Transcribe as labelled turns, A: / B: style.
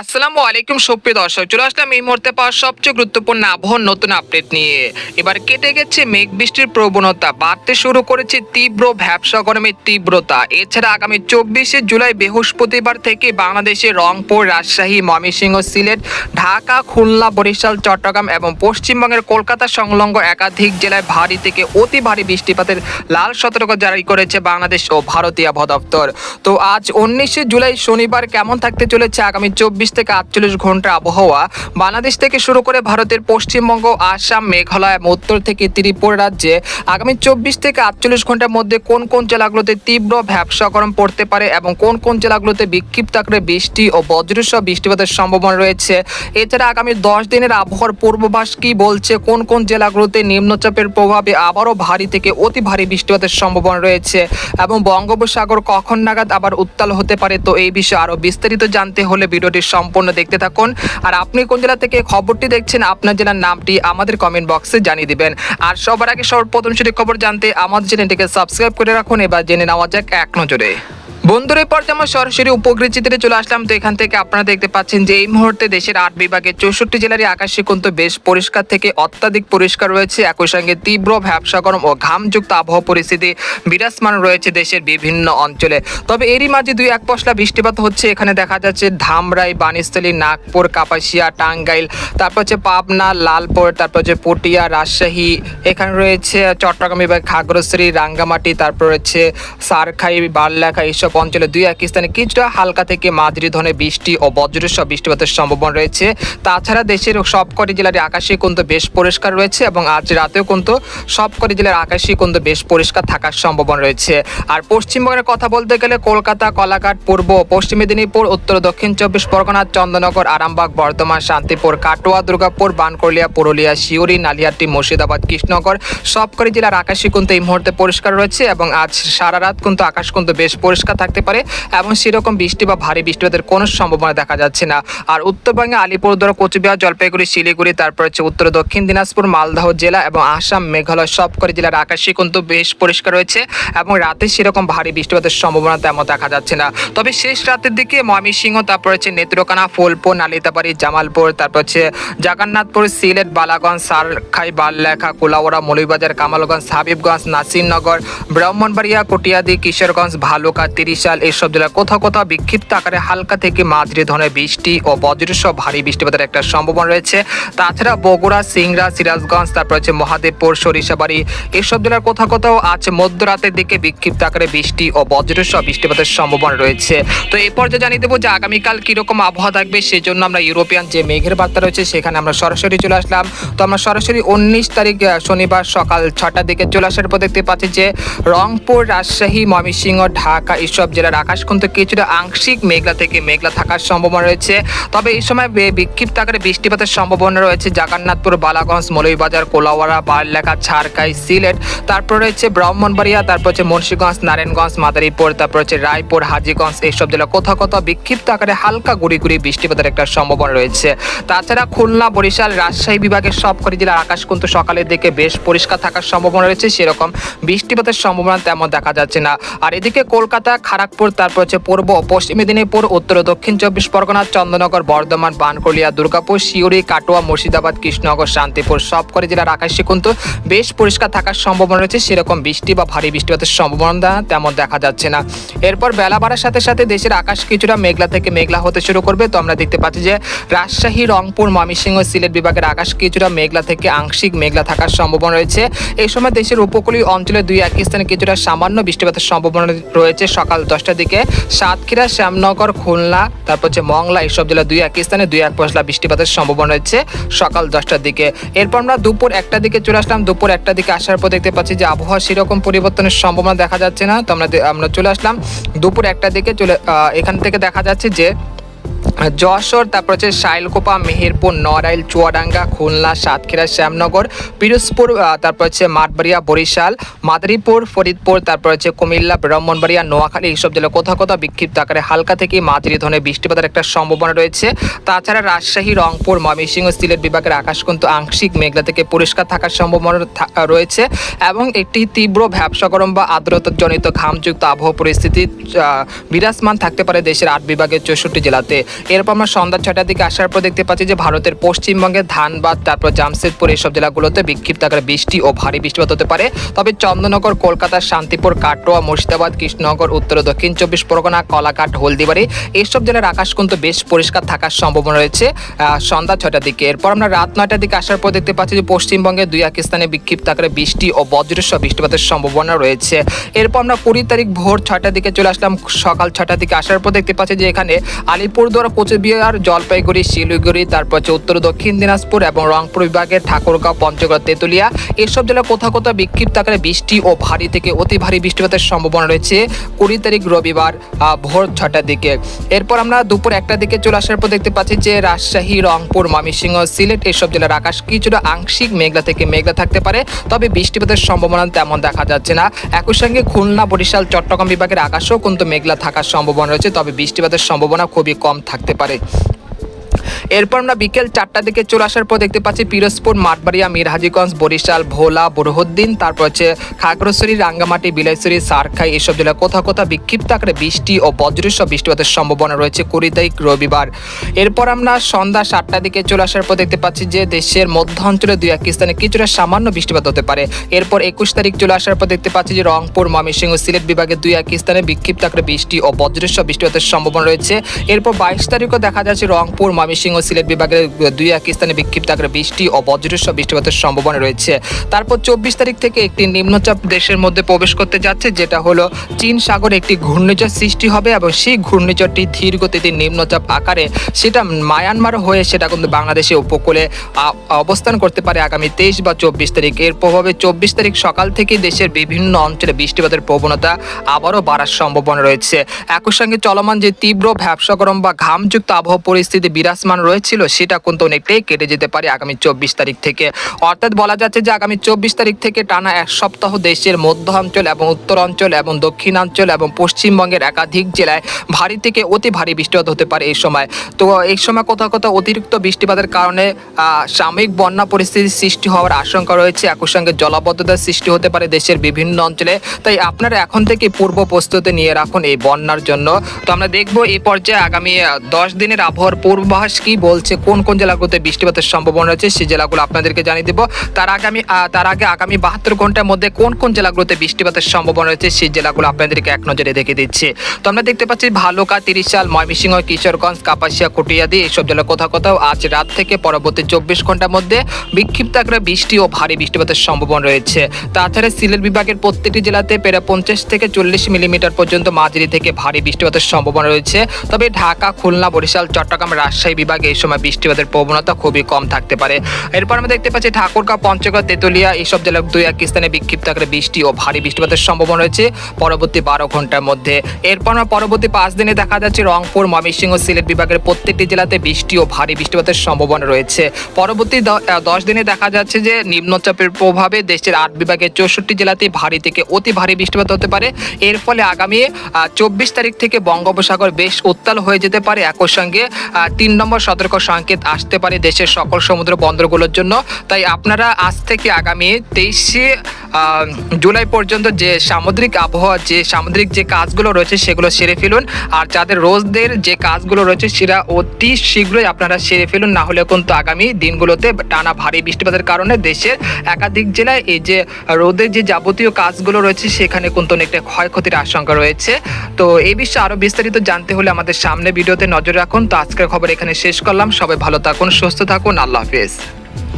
A: আসসালামু আলাইকুম সুপ্রিয় দর্শক, চলে আসলাম এই মুহূর্তে পাওয়া সবচেয়ে গুরুত্বপূর্ণ আবহাওয়ার নতুন আপডেট নিয়ে। এবার কেটে গেছে মেঘ বৃষ্টির প্রবণতা, বাড়তে শুরু করেছে তীব্র ভ্যাবসা গরমের তীব্রতা। এছাড়া আগামী চব্বিশে জুলাই বৃহস্পতিবার থেকে বাংলাদেশের রংপুর, রাজশাহী, ময়মনসিংহ, সিলেট, ঢাকা, খুলনা, বরিশাল, চট্টগ্রাম এবং পশ্চিমবঙ্গের কলকাতা সংলগ্ন একাধিক জেলায় ভারী থেকে অতি ভারী বৃষ্টিপাতের লাল সতর্ক জারি করেছে বাংলাদেশ ও ভারতীয় আবহাওয়া দপ্তর। তো আজ উনিশে জুলাই শনিবার কেমন থাকতে চলেছে আগামী চব্বিশ থেকে আটচল্লিশ ঘণ্টা আবহাওয়া। বাংলাদেশ থেকে শুরু করে ভারতের পশ্চিমবঙ্গ, আসাম, মেঘালয় এবং উত্তর থেকে ত্রিপুরা রাজ্যে আগামী চব্বিশ থেকে আটচল্লিশ ঘণ্টার মধ্যে কোন কোন জেলাগুলোতে তীব্র ভ্যাবসা গরম পড়তে পারে এবং কোন কোন জেলাগুলোতে বিক্ষিপ্ত আকারে বৃষ্টি ও বজ্রসহ বৃষ্টিপাতের সম্ভাবনা রয়েছে? এছাড়া আগামী দশ দিনের আবহাওয়ার পূর্বাভাস কি বলছে? কোন কোন জেলাগুলোতে নিম্নচাপের প্রভাবে আবারও ভারী থেকে অতি ভারী বৃষ্টিপাতের সম্ভাবনা রয়েছে? এবং বঙ্গোপসাগর কখন নাগাদ আবার উত্তাল হতে পারে? তো এই বিষয়ে আরও বিস্তারিত জানতে হলে ভিডিওটি সম্পূর্ণ দেখতে থাকুন। আর আপনি কোন জেলা থেকে খবরটি দেখছেন, আপনার জেলার নামটি আমাদের কমেন্ট বক্সে জানিয়ে দিবেন। আর সবার আগে সর্বপ্রথম সেটি খবর জানতে আমাদের চ্যানেলটিকে সাবস্ক্রাইব করে রাখুন, এবার জেনে নেওয়া যাক এক নজরে। বন্ধুর এই পর্যায়ে আমরা সরাসরি উপগ্রহ চিত্রে চলে আসলাম। তো এখান থেকে আপনারা দেখতে পাচ্ছেন যে এই মুহূর্তে দেশের আট বিভাগে চৌষট্টি জেলারই আকাশে কিন্তু বেশ পরিষ্কার থেকে অত্যাধিক পরিষ্কার রয়েছে। একই সঙ্গে তীব্র ভ্যাবসা গরম ও ঘামযুক্ত আবহাওয়া পরিস্থিতি বিরাজমান রয়েছে দেশের বিভিন্ন অঞ্চলে। তবে এরই মাঝে দুই এক পশলা বৃষ্টিপাত হচ্ছে। এখানে দেখা যাচ্ছে ধামরাই বানিস্থলী নাগপুর, কাপাসিয়া, টাঙ্গাইল, তারপর হচ্ছে পাবনা, লালপুর, তারপর হচ্ছে পটিয়া, রাজশাহী, এখানে রয়েছে চট্টগ্রাম বিভাগ, খাগড়াছড়ি, রাঙ্গামাটি, তারপর রয়েছে সারখাই, বারলেখা, এইসব অঞ্চলে দুই এক স্থানে কিছুটা হালকা থেকে মাঝারি ধরনের বৃষ্টি ও বজ্রসহ বৃষ্টিপাতের সম্ভাবনা রয়েছে। তাছাড়া দেশের সবকটি জেলার আকাশে কিন্তু বেশ পরিষ্কার রয়েছে এবং আজ রাতেও কিন্তু সবকটি জেলার আকাশে কিন্তু বেশ পরিষ্কার থাকার সম্ভাবনা রয়েছে। আর পশ্চিমবঙ্গের কথা বলতে গেলে কলকাতা, কলাঘাট, পূর্ব পশ্চিম মেদিনীপুর, উত্তর, দক্ষিণ চব্বিশ পরগনা, চন্দ্রনগর, আরামবাগ, বর্ধমান, শান্তিপুর, কাটোয়া, দুর্গাপুর, বানকলিয়া, পুরুলিয়া শিউরি নালিয়াটি, মুর্শিদাবাদ, কৃষ্ণনগর সবকটি জেলার আকাশে কিন্তু এই মুহূর্তে পরিষ্কার রয়েছে এবং আজ সারা রাত কিন্তু আকাশ কিন্তু বেশ পরিষ্কার থাকতে পারে এবং সেরকম বৃষ্টি বা ভারী বৃষ্টিপাতের কোনো সম্ভাবনা দেখা যাচ্ছে না। আর উত্তরবঙ্গে আলিপুরদুয়ার কোচবিহার, জলপাইগুড়ি, শিলিগুড়ি, তারপর হচ্ছে উত্তর, দক্ষিণ দিনাজপুর, মালদহ জেলা এবং আসাম, মেঘালয় সবকটি জেলার আকাশে কিন্তু বেশ পরিষ্কার রয়েছে এবং রাতে সেরকম ভারী বৃষ্টিপাতের সম্ভাবনা তেমন দেখা যাচ্ছে না। তবে শেষ রাতের দিকে ময়মনসিংহ, তারপর হচ্ছে নেত্রকোনা, ফুলপুর, নালিতাবাড়ি, জামালপুর, তারপর হচ্ছে জগন্নাথপুর, সিলেট, বালাগঞ্জ, সারখাই, বাললেখা কুলাওড়া মৌলভীবাজার, কামালগঞ্জ, হাবিবগঞ্জ নাসিরনগর ব্রাহ্মণবাড়িয়া, কটিয়াদি, কিশোরগঞ্জ, ভালুকা তিরিশাল এইসব জেলার কোথাও কোথাও বিক্ষিপ্ত আকারে হালকা থেকে মাঝারি ধরনের বৃষ্টি ও বজ্রসহ ভারী বৃষ্টিপাতের একটা সম্ভাবনা রয়েছে। তাছাড়া বগুড়া, সিংড়া, সিরাজগঞ্জ, তারপর হচ্ছে মহাদেবপুর, সরিষাবাড়ি এসব জেলার কোথাও কোথাও আজ মধ্যরাতের দিকে বিক্ষিপ্ত আকারে বৃষ্টি ও বজ্রসহ বৃষ্টিপাতের সম্ভাবনা রয়েছে। তো এই পর্যায়ে জানিয়ে দেবো যে আগামীকাল কীরকম আবহাওয়া থাকবে সেই জন্য আমরা ইউরোপিয়ান যে মেঘের বার্তা রয়েছে সেখানে আমরা সরাসরি চলে আসলাম। তো আমরা সরাসরি উনিশ তারিখ শনিবার সকাল ছটার দিকে চলে আসার পর দেখতে পাচ্ছি যে রংপুর, রাজশাহী, ময়মনসিংহ, ঢাকা এইসব জেলার আকাশ কিন্তু কিছুটা আংশিক মেঘলা থেকে মেঘলা থাকার সম্ভাবনা রয়েছে। তবে এই সময় বিক্ষিপ্ত আকারে বৃষ্টিপাতের সম্ভাবনা রয়েছে জাগান্নাথপুর বালাগঞ্জ, মৌলভীবাজার, কোলাওয়াড়া, বারলেখা ছাড়কাই সিলেট। তারপর রয়েছে ব্রাহ্মণবাড়িয়া, তারপর হচ্ছে মুন্সিগঞ্জ, নারায়ণগঞ্জ, মাদারীপুর, তারপর হচ্ছে রায়পুর, হাজিগঞ্জ এইসব জেলা কোথাও কোথাও বিক্ষিপ্ত আকারে হালকা গুড়ি গুড়ি বৃষ্টিপাতের একটা সম্ভাবনা রয়েছে। তাছাড়া খুলনা, বরিশাল, রাজশাহী বিভাগের সবকটি জেলার আকাশ কিন্তু সকালের দিকে বেশ পরিষ্কার থাকার সম্ভাবনা রয়েছে। সেরকম বৃষ্টিপাতের সম্ভাবনা তেমন দেখা যাচ্ছে না। আর এদিকে কলকাতা খড়গপুর তারপর হচ্ছে পূর্ব পশ্চিম মেদিনীপুর, উত্তর দক্ষিণ চব্বিশ পরগনা, চন্দ্রনগর, বর্ধমান, বানকলিয়া, দুর্গাপুর শিউরি কাটোয়া, মুর্শিদাবাদ, কৃষ্ণনগর, শান্তিপুর, সবকটি জেলার আকাশে কিন্তু বেশ পরিষ্কার থাকার সম্ভাবনা রয়েছে। সেরকম বৃষ্টি বা ভারী বৃষ্টিপাতের সম্ভাবনা তেমন দেখা যাচ্ছে না। এরপর বেলা বাড়ার সাথে সাথে দেশের আকাশ কিছুটা মেঘলা থেকে মেঘলা হতে শুরু করবে। তো আমরা দেখতে পাচ্ছি যে রাজশাহী, রংপুর, ময়মনসিংহ, সিলেট বিভাগের আকাশ কিছুটা মেঘলা থেকে আংশিক মেঘলা থাকার সম্ভাবনা রয়েছে। এই সময় দেশের উপকূলীয় অঞ্চলে দুই এক স্থানে কিছুটা সামান্য বৃষ্টিপাতের সম্ভাবনা রয়েছে। সকাল দশটার দিকে, সাতক্ষীরা, শ্যামনগর, খুলনা, তারপর হচ্ছে মংলা, এইসব জেলা দুই এক স্থানে, দুই এক পশলা বৃষ্টিপাতের সম্ভাবনা রয়েছে সকাল দশটার দিকে। এরপর আমরা দুপুর একটার দিকে চলে আসলাম। দুপুর একটা দিকে আসার পর দেখতে পাচ্ছি যে আবহাওয়া সেরকম পরিবর্তনের সম্ভাবনা দেখা যাচ্ছে না। তো আমরা আমরা চলে আসলাম। দুপুর একটার দিকে চলে এখান থেকে দেখা যাচ্ছে যে যশোর, তারপর হচ্ছে শাইলকোপা, মেহেরপুর, নড়াইল, চুয়াডাঙ্গা, খুলনা, সাতক্ষীরা, শ্যামনগর, পিরোজপুর তারপর হচ্ছে মাঠবাড়িয়া, বরিশাল, মাদারীপুর, ফরিদপুর, তারপর হচ্ছে কুমিল্লা, ব্রাহ্মণবাড়িয়া, নোয়াখালী এইসব জেলা কোথাও কোথাও বিক্ষিপ্ত আকারে হালকা থেকে মাঝারি ধরনের বৃষ্টিপাতের একটা সম্ভাবনা রয়েছে। তাছাড়া রাজশাহী, রংপুর, ময়মনসিংহ, সিলেট বিভাগের আকাশ কিন্তু আংশিক মেঘলা থেকে পরিষ্কার থাকার সম্ভাবনা রয়েছে এবং একটি তীব্র ভ্যাবসা গরম বা আর্দ্রতাজনিত ঘামযুক্ত আবহাওয়া পরিস্থিতি বিরাজমান থাকতে পারে দেশের আট বিভাগের চৌষট্টি জেলাতে। এরপর আমরা সন্ধ্যা ছয়টার দিকে আসার পর দেখতে পাচ্ছি যে ভারতের পশ্চিমবঙ্গের ধানবাদ তারপর জামশেদপুর এইসব জেলাগুলোতে বিক্ষিপ্ত আকারে বৃষ্টি ও ভারী বৃষ্টিপাত হতে পারে। তবে চন্দননগর কলকাতার শান্তিপুর, কাটোয়া, মুর্শিদাবাদ, কৃষ্ণনগর, উত্তর দক্ষিণ চব্বিশ পরগনা, কলাঘাট, হলদিবাড়ি এইসব জেলার আকাশ কিন্তু বেশ পরিষ্কার থাকার সম্ভাবনা রয়েছে সন্ধ্যা ছয়টার দিকে। এরপর আমরা রাত নয়টার দিকে আসার পর দেখতে পাচ্ছি যে পশ্চিমবঙ্গে দুই এক স্থানে বিক্ষিপ্ত আকারে বৃষ্টি ও বজ্রসহ বৃষ্টিপাতের সম্ভাবনা রয়েছে। এরপর আমরা কুড়ি তারিখ ভোর ছয়টার দিকে চলে আসলাম। সকাল ছয়টার দিকে আসার পর দেখতে পাচ্ছি যে এখানে আলিপুরদুয়ার কোচবিহার, জলপাইগুড়ি, শিলিগুড়ি, তারপর হচ্ছে উত্তর দক্ষিণ দিনাজপুর এবং রংপুর বিভাগের ঠাকুরগাঁও, পঞ্চগড়, তেঁতুলিয়া। এসব জেলায় কোথাও কোথাও বিক্ষিপ্ত আকারে বৃষ্টি ও ভারী থেকে অতি ভারী বৃষ্টিপাতের সম্ভাবনা রয়েছে কুড়ি তারিখ রবিবার ভোর ছটার দিকে। এরপর আমরা দুপুর একটার দিকে চলে আসার পর দেখতে পাচ্ছি যে রাজশাহী, রংপুর, ময়মনসিংহ, সিলেট এসব জেলার আকাশ কিছুটা আংশিক মেঘলা থেকে মেঘলা থাকতে পারে, তবে বৃষ্টিপাতের সম্ভাবনা তেমন দেখা যাচ্ছে না। একই সঙ্গে খুলনা, বরিশাল, চট্টগ্রাম বিভাগের আকাশেও কিন্তু মেঘলা থাকার সম্ভাবনা রয়েছে, তবে বৃষ্টিপাতের সম্ভাবনা খুবই কম থাকতে পারে এরপর আমরা বিকেল চারটা দিকে চলে আসার পর দেখতে পাচ্ছি পিরোজপুর, মাঠবাড়িয়া, মিরহাজিগঞ্জ, বরিশাল, ভোলা, বরহদ্দিন, তারপর হচ্ছে খাগড়াছড়ি, রাঙ্গামাটি, বিলাইছড়ি, সারখাই এসব জেলায় কোথাও কোথাও বিক্ষিপ্ত আকারে বৃষ্টি ও বজ্রসহ বৃষ্টিপাতের সম্ভাবনা রয়েছে কুড়ি তারিখ রবিবার। এরপর আমরা সন্ধ্যা সাতটার দিকে চলে আসার পর দেখতে পাচ্ছি যে দেশের মধ্য অঞ্চলে দুই এক স্থানে কিছুটা সামান্য বৃষ্টিপাত হতে পারে। এরপর একুশ তারিখ চলে আসার পর দেখতে পাচ্ছি যে রংপুর, ময়মনসিংহ সিলেট বিভাগের দুই এক স্থানে বিক্ষিপ্ত আকারে বৃষ্টি ও বজ্রসহ বৃষ্টিপাতের সম্ভাবনা রয়েছে। এরপর বাইশ তারিখও দেখা যাচ্ছে রংপুর, ময়মনসিংহ সিলেট বিভাগের দুই এক স্থানে বিক্ষিপ্ত আকারে বৃষ্টি ও বজ্রসহ বৃষ্টিপাতের সম্ভাবনা রয়েছে। তারপর চব্বিশ তারিখ থেকে একটি নিম্নচাপ দেশের মধ্যে প্রবেশ করতে যাচ্ছে, যেটা হলো চীন সাগরে একটি ঘূর্ণিঝড় সৃষ্টি হবে এবং সেই ঘূর্ণিঝড়টি ধীর গতিতে নিম্নচাপ আকারে সেটা মায়ানমার হয়ে সেটা কিন্তু বাংলাদেশের উপকূলে অবস্থান করতে পারে আগামী তেইশ বা চব্বিশ তারিখ। এর প্রভাবে চব্বিশ তারিখ সকাল থেকে দেশের বিভিন্ন অঞ্চলে বৃষ্টিপাতের প্রবণতা আবারও বাড়ার সম্ভাবনা রয়েছে। একই সঙ্গে চলমান যে তীব্র ভ্যাবসা গরম বা ঘামযুক্ত আবহাওয়া পরিস্থিতি বিরাজমান রয়েছিল, সেটা কিন্তু অনেকটাই কেটে যেতে পারে আগামী চব্বিশ তারিখ থেকে। অর্থাৎ বলা যাচ্ছে যে আগামী চব্বিশ তারিখ থেকে টানা এক সপ্তাহ দেশের মধ্য অঞ্চল এবং উত্তর অঞ্চল এবং দক্ষিণাঞ্চল এবং পশ্চিমবঙ্গের একাধিক জেলায় ভারী থেকে অতি ভারী বৃষ্টিপাত হতে পারে এই সময়। তো এই সময় কোথাও কোথাও অতিরিক্ত বৃষ্টিপাতের কারণে সাময়িক বন্যা পরিস্থিতির সৃষ্টি হওয়ার আশঙ্কা রয়েছে। একই সঙ্গে জলাবদ্ধতার সৃষ্টি হতে পারে দেশের বিভিন্ন অঞ্চলে। তাই আপনারা এখন থেকে পূর্ব প্রস্তুতি নিয়ে রাখুন এই বন্যার জন্য। তো আমরা দেখব এই পর্যায়ে আগামী দশ দিনের আবহাওয়ার পূর্বাভাস কি বলছে, কোন কোন জেলাগুলোতে বৃষ্টিপাতের সম্ভাবনা রয়েছে সেই জেলাগুলো আপনাদেরকে জানিয়ে দেবো। তার আগামী তার আগে আগামী বাহাত্তর ঘণ্টার মধ্যে কোন কোন জেলাগুলোতে বৃষ্টিপাতের সম্ভাবনা রয়েছে সেই জেলাগুলো আপনাদেরকে এক নজরে দেখে দিচ্ছে। তো আমরা দেখতে পাচ্ছি ভালুকা, তিরিশাল, ময়মনসিংহ, কিশোরগঞ্জ, কাপাসিয়া, কুটিয়াদি এইসব জেলা কোথাও কোথাও আজ রাত থেকে পরবর্তী চব্বিশ ঘণ্টার মধ্যে বিক্ষিপ্ত আকারে বৃষ্টি ও ভারী বৃষ্টিপাতের সম্ভাবনা রয়েছে। তাছাড়া সিলেট বিভাগের প্রত্যেকটি জেলাতে প্রায় পঞ্চাশ থেকে চল্লিশ মিলিমিটার পর্যন্ত মাঝারি থেকে ভারী বৃষ্টিপাতের সম্ভাবনা রয়েছে। তবে ঢাকা, খুলনা, বরিশাল, চট্টগ্রাম, রাজশাহী বিভাগে এই সময় বৃষ্টিপাতের প্রবণতা খুবই কম থাকতে পারে। এরপর আমরা দেখতে পাচ্ছি ঠাকুরগাঁও পঞ্চগড়, তেতুলিয়া এইসব জেলার দুই এক স্থানে বিক্ষিপ্ত আকারে বৃষ্টি ও ভারী বৃষ্টিপাতের সম্ভাবনা রয়েছে পরবর্তী বারো ঘণ্টার মধ্যে। এরপর আমরা পরবর্তী পাঁচ দিনে দেখা যাচ্ছে রংপুর, ময়মনসিংহ, সিলেট বিভাগের প্রত্যেকটি জেলাতে বৃষ্টি ও ভারী বৃষ্টিপাতের সম্ভাবনা রয়েছে। পরবর্তী দশ দিনে দেখা যাচ্ছে যে নিম্নচাপের প্রভাবে দেশের আট বিভাগের চৌষট্টি জেলাতে ভারী থেকে অতি ভারী বৃষ্টিপাত হতে পারে। এর ফলে আগামী চব্বিশ তারিখ থেকে বঙ্গোপসাগর বেশ উত্তাল হয়ে যেতে পারে। একই সঙ্গে তিন নম্বর সতর্ক সংকেত আসতে পারে দেশের সকল সমুদ্র বন্দরগুলোর জন্য। তাই আপনারা আজ থেকে আগামী তেইশে জুলাই পর্যন্ত যে সামুদ্রিক আবহাওয়া, যে সামুদ্রিক যে কাজগুলো রয়েছে সেগুলো সেরে ফেলুন। আর যাদের রোজদের যে কাজগুলো রয়েছে সেটা অতি শীঘ্রই আপনারা সেরে ফেলুন। না হলে কিন্তু আগামী দিনগুলোতে টানা ভারী বৃষ্টিপাতের কারণে দেশের একাধিক জেলায় এই যে রোদের যে যাবতীয় কাজগুলো রয়েছে সেখানে কিন্তু অনেকটা ক্ষয়ক্ষতির আশঙ্কা রয়েছে। তো এই বিষয়ে আরও বিস্তারিত জানতে হলে আমাদের সামনে ভিডিওতে নজর রাখুন। তো আজকের খবর এখানে শেষ করলাম। সবাই ভালো থাকুন সুস্থ থাকুন। আল্লাহ হাফিজ।